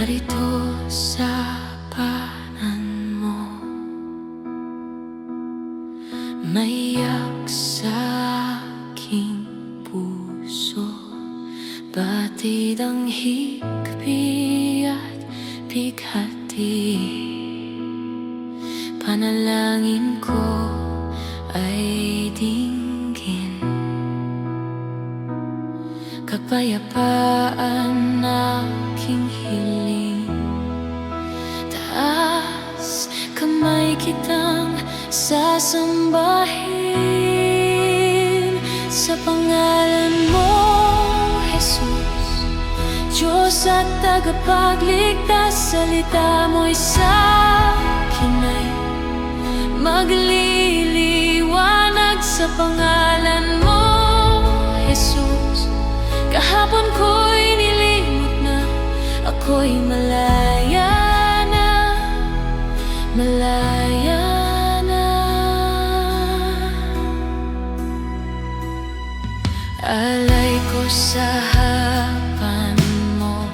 narito sa panan mo. Maiyak sa aking puso. Batid ang higpi at bighati Panalangin ko ay dinggin. Kapayapaan aking hiling sasambahin Sa pangalan mo, Jesus. Diyos at tagapagligtas Salita mo'y sa akin ay Magliliwanag. Sa pangalan mo, Jesus. Kahapon ko'y nilimot na Ako'y malaya na. Malaya sa harapan mo.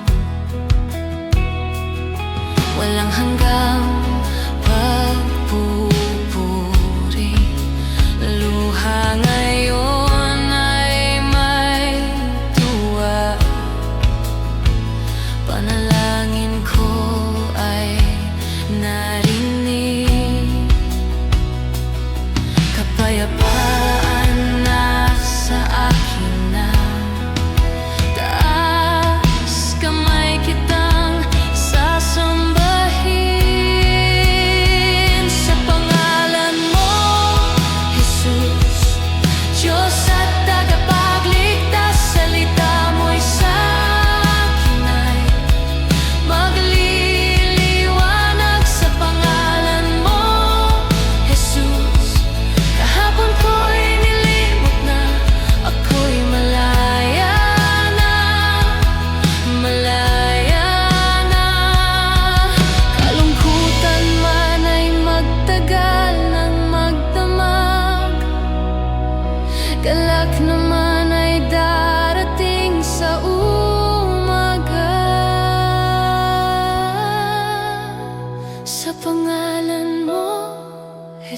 Walang hanggang pagpupuri. Luha ngayon ay may tuwa. Panalangin ko ay narinig. Kapayapaan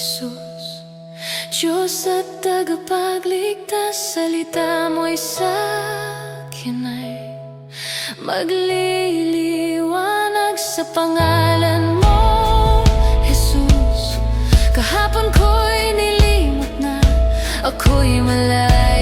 Jesus. Diyos at tagapagligtas Salita mo'y sa akin ay Magliliwanag sa pangalan mo, Jesus. Kahapon ko'y nilimot na Ako'y malaya